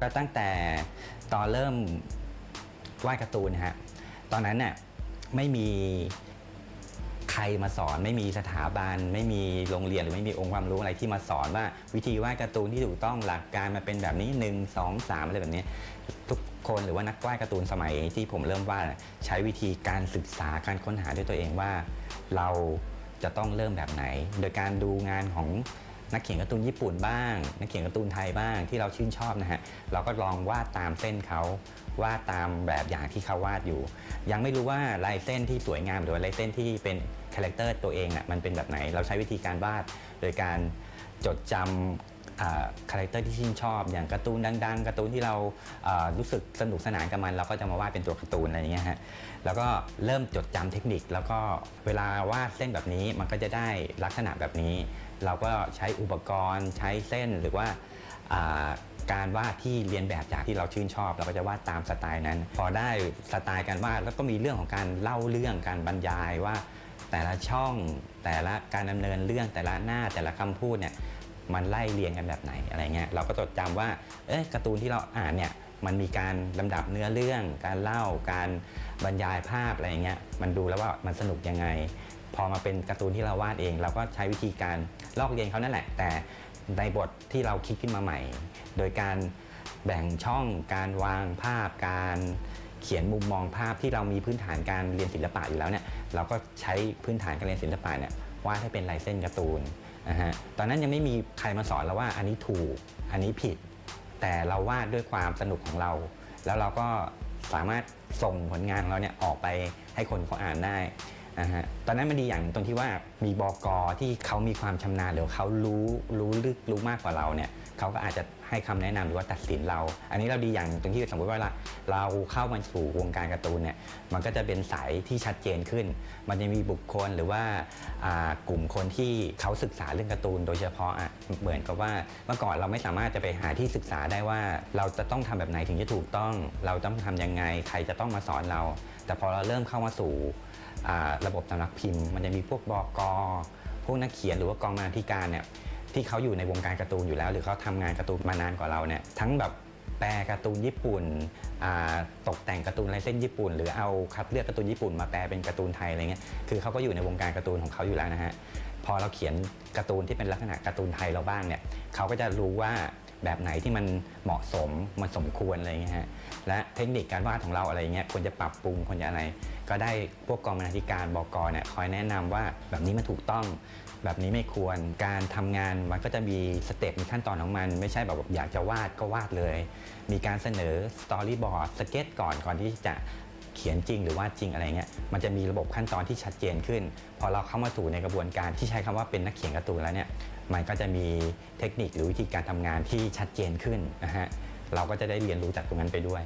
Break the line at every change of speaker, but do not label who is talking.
ก็ตั้งแต่ตอนเริ่มวาดการ์ตูนนะฮะตอนนั้นน่ะไม่มีใครมาสอนไม่มีสถาบัน ไม่มีโรงเรียนหรือไม่มีองค์ความรู้อะไรที่มาสอนว่าวิธีวาดการ์ตูนที่ถูกต้องหลักการมาเป็นแบบนี้ 1 2 3 อะไรแบบนี้ ทุกคนหรือว่านักวาดการ์ตูนสมัยที่ผมเริ่มวาดใช้วิธีการศึกษาการค้นหาด้วยตัวเองว่า เราจะต้องเริ่มแบบไหน โดยการดูงานของ นักเขียนการ์ตูนญี่ปุ่นบ้าง นักเขียนการ์ตูนไทยบ้างที่เราชื่นชอบนะฮะเราก็ลองวาดตามเส้นเขาวาดตามแบบอย่างที่เขาวาดอยู่ ยังไม่รู้ว่าลายเส้นที่สวยงามหรือว่าลายเส้นที่เป็นคาแรคเตอร์ตัวเองน่ะมันเป็นแบบไหน เราใช้วิธีการวาดโดยการจดจำ คาแรคเตอร์ที่ชื่นชอบ อย่างการ์ตูนดังๆการ์ตูนที่เรารู้สึกสนุกสนานกับมัน เราก็จะมาวาดเป็นตัวการ์ตูนอะไรอย่างเงี้ยฮะแล้วก็เริ่มจดจำเทคนิค แล้วก็เวลาวาดเส้นแบบนี้มันก็จะได้ลักษณะแบบนี้ เราก็ใช้อุปกรณ์ใช้เส้นหรือว่าอ่าการวาดที่เรียนแบบจากที่เราชื่นชอบ เราก็จะวาดตามสไตล์นั้น พอได้สไตล์การวาดแล้วก็มีเรื่องของการเล่าเรื่องการบรรยายว่าแต่ละช่องแต่ละการดำเนินเรื่องแต่ละหน้าแต่ละคำพูดเนี่ย มันไล่เรียงกันแบบไหนอะไรเงี้ยเราก็จดจำว่าเอ๊ะการ์ตูนที่เราอ่านเนี่ยมันมีการลำดับเนื้อเรื่อง การเล่าการบรรยายภาพอะไรเงี้ยมันดูแล้วว่ามันสนุกยังไง พอมาเป็นการ์ตูนที่เราวาดเอง เราก็ใช้วิธีการลอกเรียนเขานั่นแหละ แต่ในบทที่เราคิดขึ้นมาใหม่ โดยการแบ่งช่องการวางภาพการเขียนมุมมองภาพที่เรามีพื้นฐานการเรียนศิลปะอยู่แล้วเนี่ยเราก็ใช้พื้นฐานการเรียนศิลปะเนี่ยวาดให้เป็นลายเส้นการ์ตูน นะฮะตอนนั้นยังไม่มีใครมาสอนเราว่าอันนี้ถูกอันนี้ผิด แต่เราวาดด้วยความสนุกของเรา แล้วเราก็สามารถส่งผลงานของเราเนี่ยออกไปให้คนเขาอ่านได้ นะฮะตอนนั้นมันดีอย่างตรงที่ว่ามีบอกที่เขามีความชำนาญหรือเขารู้รู้ลึกรู้มากกว่าเราเนี่ยเขาก็อาจจะให้คำแนะนำหรือว่าตัดสินเรา อันนี้เราดีอย่างตรงที่สมมติว่าเราเข้ามาสู่วงการการ์ตูนเนี่ยมันก็จะเป็นสายที่ชัดเจนขึ้น มันจะมีบุคคลหรือว่ากลุ่มคนที่เขาศึกษาเรื่องการ์ตูน โดยเฉพาะอะเหมือนกับว่าเมื่อก่อนเราไม่สามารถจะไปหาที่ศึกษาได้ว่า เราจะต้องทำแบบไหนถึงจะถูกต้อง เราต้องทำยังไงใครจะต้องมาสอนเรา แต่พอเราเริ่มเข้ามาสู่ ระบบสำนักพิมพ์ มันจะมีพวกบกพวกนักเขียนหรือว่ากองบรรณาธิการเนี่ยที่เขาอยู่ในวงการการ์ตูนอยู่แล้ว หรือเขาทำงานการ์ตูนมานานกว่าเราเนี่ยทั้งแบบแปลการ์ตูนญี่ปุ่นตกแต่งการ์ตูนลายเส้นญี่ปุ่น หรือเอาคัดเลือกการ์ตูนญี่ปุ่นมาแปลเป็นการ์ตูนไทยอะไรเงี้ยคือเขาก็อยู่ในวงการการ์ตูนของเขาอยู่แล้วนะฮะพอเราเขียนการ์ตูนที่เป็นลักษณะการ์ตูนไทยเราบ้างเนี่ยเขาก็จะรู้ว่า แบบไหนที่มันเหมาะสมมันสมควรอะไรเงี้ยฮะและเทคนิคการวาดของเราอะไรเงี้ยควรจะปรับปรุงควรจะอะไร ก็ได้พวกกองบรรณาธิการบกเนี่ยคอยแนะนำว่าแบบนี้มันถูกต้องแบบนี้ไม่ควรการทำงานมันก็จะมีสเต็ปมีขั้นตอนของมัน ไม่ใช่แบบอยากจะวาดก็วาดเลย มีการเสนอสตอรี่บอร์ดสเก็ตก่อนก่อนที่จะ เขียนจริงหรือว่าจริงอะไรเงี้ยมันจะมีระบบขั้นตอนที่ชัดเจนขึ้น พอเราเข้ามาสู่ในกระบวนการที่ใช้คำว่าเป็นนักเขียนการ์ตูนแล้วเนี่ยมันก็จะมีเทคนิคหรือวิธีการทำงานที่ชัดเจนขึ้นนะฮะเราก็จะได้เรียนรู้จากตรงนั้นไปด้วย